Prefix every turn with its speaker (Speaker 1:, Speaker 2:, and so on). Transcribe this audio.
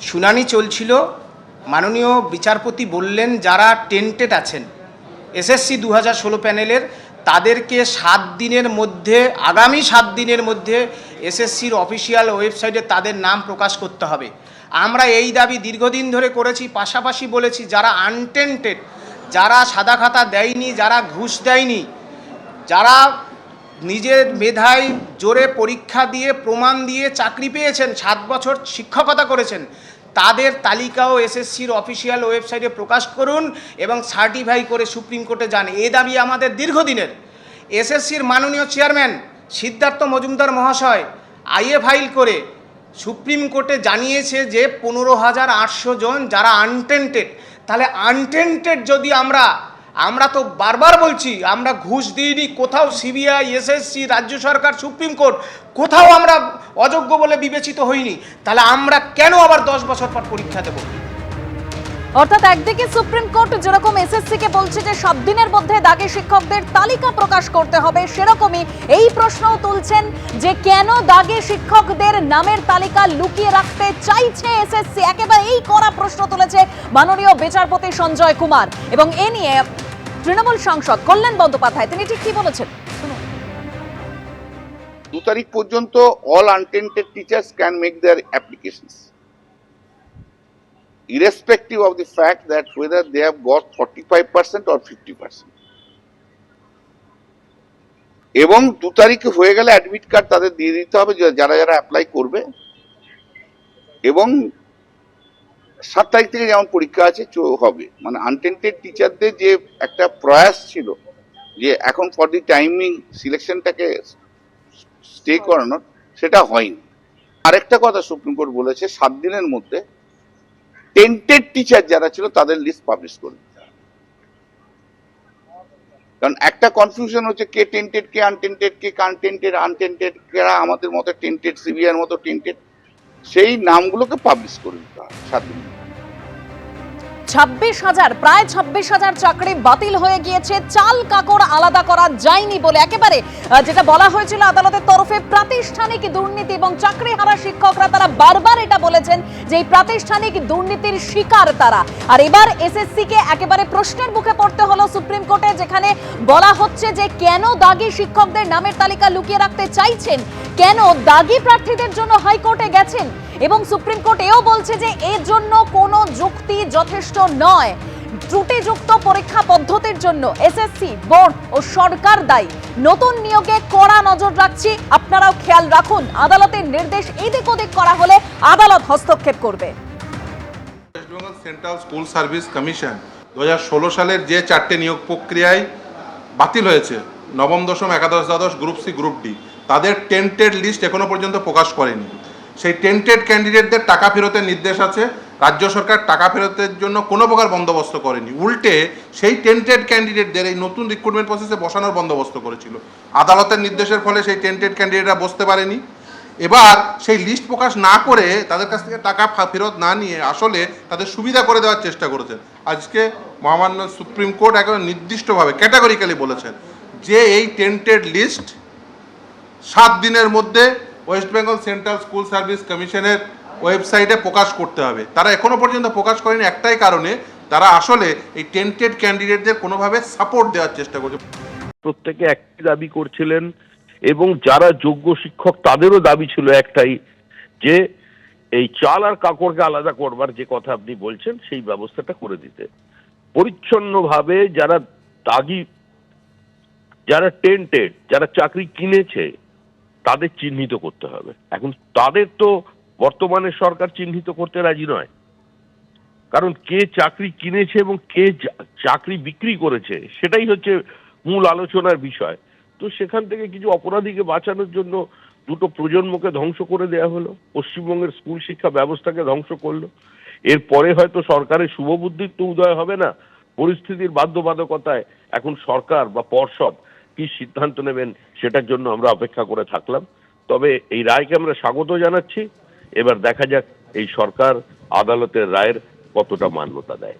Speaker 1: শুনানি চলছিল। মাননীয় বিচারপতি বললেন, যারা টেন্টেড আছেন, এসএসসি দু হাজার ষোলো প্যানেলের, তাদেরকে সাত দিনের মধ্যে, আগামী সাত দিনের মধ্যে এসএসসির অফিসিয়াল ওয়েবসাইটে তাদের নাম প্রকাশ করতে হবে। আমরা এই দাবি দীর্ঘদিন ধরে করেছি, পাশাপাশি বলেছি, যারা আনটেন্টেড, যারা সাদা খাতা দেয়নি, যারা ঘুষ দেয়নি, যারা নিজের মেধায় জোরে পরীক্ষা দিয়ে, প্রমাণ দিয়ে চাকরি পেয়েছেন, সাত বছর শিক্ষকতা করেছেন। তাদের তালিকাও এসএসসির অফিসিয়াল ওয়েবসাইটে প্রকাশ করুন এবং সার্টিফাই করে সুপ্রিম কোর্টে যান। এ দাবি আমাদের দীর্ঘদিনের। এসএসসির মাননীয় চেয়ারম্যান সিদ্ধার্থ মজুমদার মহাশয় আইএ ফাইল করে সুপ্রিম কোর্টে জানিয়েছে যে, পনেরো হাজার আটশো জন যারা আনটেন্টেড তাহলে আনটেন্টেড যদি আমরা আমরা তো বারবার বলছি, আমরা ঘুষ দিইনি, কোথাও সিবিআই, এসএসসি, রাজ্য সরকার, সুপ্রিম কোর্ট, কোথাও আমরা অযোগ্য বলে বিবেচিত হইনি। তাহলে আমরা কেন আবার দশ বছর পর পরীক্ষা দেবো?
Speaker 2: অর্থাৎ একদিকে সুপ্রিম কোর্ট যেরকম এসএসসি কে বলছে যে সাত দিনের মধ্যে দাগি শিক্ষকদের তালিকা প্রকাশ করতে হবে, সেরকমই এই প্রশ্নও তুলছেন যে কেন দাগি শিক্ষকদের নামের তালিকা লুকিয়ে রাখতে চাইছে এসএসসি? একেবারে এই কড়া প্রশ্ন তুলেছে মাননীয় বিচারপতি সঞ্জয় কুমার। এবং এ নিয়ে তৃণমূল সাংসদ কল্যাণ বন্দ্যোপাধ্যায়, তিনি ঠিক কি বলেছেন?
Speaker 3: দু তারিখ পর্যন্ত all untainted teachers can make their applications irrespective of the fact that whether they have got 45% or 50%. এবং দু তারিখে হয়ে গেলে অ্যাডমিট কার্ড তাদের দিয়ে দিতে হবে যারা যারা অ্যাপ্লাই করবে। এবং সাত তারিখ থেকে যেমন পরীক্ষা আছে হবে। মানে আনটেন্টেড টিচারদের যে একটা প্রয়াস ছিল যে এখন ফর দি টাইমিং সিলেকশনটাকে স্টে করানোর সেটা হয়নি। আরেকটা কথা সুপ্রিম কোর্ট বলেছে সাত দিনের মধ্যে টেন্টেড টিচার যারা ছিল তাদের লিস্ট পাবলিশ করবে কারণ একটা কনফিউশন হচ্ছে কে টেন্টেড কে আনটেন্টেড কে কানটেন্টেড আনটেন্টেড কেরা আমাদের মতো টেন্টেড সিবিআর মতো টেন্টেড সেই নামগুলোকে পাবলিশ করে দিতে হবে সাত দিন
Speaker 2: ছাব্বিশ হাজার, প্রায় ছাব্বিশ হাজার চাকরি বাতিল হয়ে গিয়েছে। চাল কাকড় আলাদা করা যায়নি বলে একেবারে যেটা বলা হয়েছিল আদালতের তরফে, প্রাতিষ্ঠানিক দুর্নীতি এবং চাকরি হারা শিক্ষকরা তারা বারবার এটা বলেছেন যে এই প্রাতিষ্ঠানিক দুর্নীতির শিকার তারা। আর এবার এসএসসি কে একেবারে প্রশ্নের মুখে পড়তে হলো সুপ্রিম কোর্টে, যেখানে বলা হচ্ছে যে কেন দাগি শিক্ষকদের নামের তালিকা লুকিয়ে রাখতে চাইছেন? কেন দাগি প্রার্থীদের জন্য হাইকোর্টে গেছেন? এবং সুপ্রিম কোর্ট এও বলছে যে এর জন্য কোনো যুক্তি যথেষ্ট নয়। ত্রুটিযুক্ত পরীক্ষা পদ্ধতির জন্য এসএসসি বোর্ড ও সরকার দায়ী। নতুন নিয়োগে কড়া নজর রাখছি। আপনারাও খেয়াল রাখুন, আদালতের নির্দেশ এদিক ওদিক করা হলে আদালত হস্তক্ষেপ করবে।
Speaker 4: সেন্ট্রাল স্কুল সার্ভিস কমিশন দু হাজার ষোলো সালের যে চারটে নিয়োগ প্রক্রিয়ায় বাতিল হয়েছে, নবম, দশম, একাদশ, দ্বাদশ, গ্রুপ সি, গ্রুপ ডি, তাদের টেন্টেড লিস্ট এখনও পর্যন্ত প্রকাশ করেনি। সেই টেন্টেড ক্যান্ডিডেটদের টাকা ফেরতের নির্দেশ আছে। রাজ্য সরকার টাকা ফেরতের জন্য কোনো প্রকার বন্দোবস্ত করেনি। উল্টে সেই টেন্টেড ক্যান্ডিডেটদের এই নতুন রিক্রুটমেন্ট প্রসেসে বসানোর বন্দোবস্ত করেছিল। আদালতের নির্দেশের ফলে সেই টেন্টেড ক্যান্ডিডেটরা বসতে পারেনি। এবার সেই লিস্ট প্রকাশ না করে তাদের কাছ থেকে টাকা ফেরত না নিয়ে আসলে তাদের সুবিধা করে দেওয়ার চেষ্টা করেছেন। আজকে মহামান্য সুপ্রিম কোর্ট একেবারে নির্দিষ্টভাবে ক্যাটাগরিক্যালি বলেছেন যে এই টেন্টেড লিস্ট সাত দিনের মধ্যে West Bengal Central School Service কমিশনের ওয়েবসাইটে প্রকাশ করতে হবে। তারা এখনও পর্যন্ত প্রকাশ করেনি একটাই কারণে, তারা আসলে এই টেন্টেড ক্যান্ডিডেটদের কোনোভাবে সাপোর্ট দেওয়ার চেষ্টা করছে।
Speaker 5: প্রত্যেকে একই দাবি করছিলেন এবং যারা যোগ্য শিক্ষক তাদেরও দাবি ছিল একটাই, যে এই চাল আর কাকড়কে আলাদা করবার যে কথা আপনি বলছেন, সেই ব্যবস্থাটা করে দিতে। পরিচ্ছন্নভাবে যারা দাগি, যারা টেন্টেড যারা চাকরি কিনেছে তাদের চিহ্নিত করতে হবে। এখন তাদের তো বর্তমানে সরকার চিহ্নিত করতে রাজি নয়। কারণ কে চাকরি কিনেছে এবং কে চাকরি বিক্রি করেছে, সেটাই হচ্ছে মূল আলোচনার বিষয়। তো সেখান থেকে কিছু অপরাধীকে বাঁচানোর জন্য দুটো প্রজন্মকে ধ্বংস করে দেয়া হলো। পশ্চিমবঙ্গের স্কুল শিক্ষা ব্যবস্থাকে ধ্বংস করল। এরপরে হয়তো সরকারের শুভবুদ্ধির তো উদয় হবে না। পরিস্থিতির বাধ্যবাধকতায় এখন সরকার বা পর্ষদ কি সিদ্ধান্ত নেবেন সেটার জন্য আমরা অপেক্ষা করে থাকলাম। তবে এই রায়কে আমরা স্বাগত জানাচ্ছি। এবার দেখা যাক এই সরকার আদালতের রায়ের কতটা মান্যতা দেয়।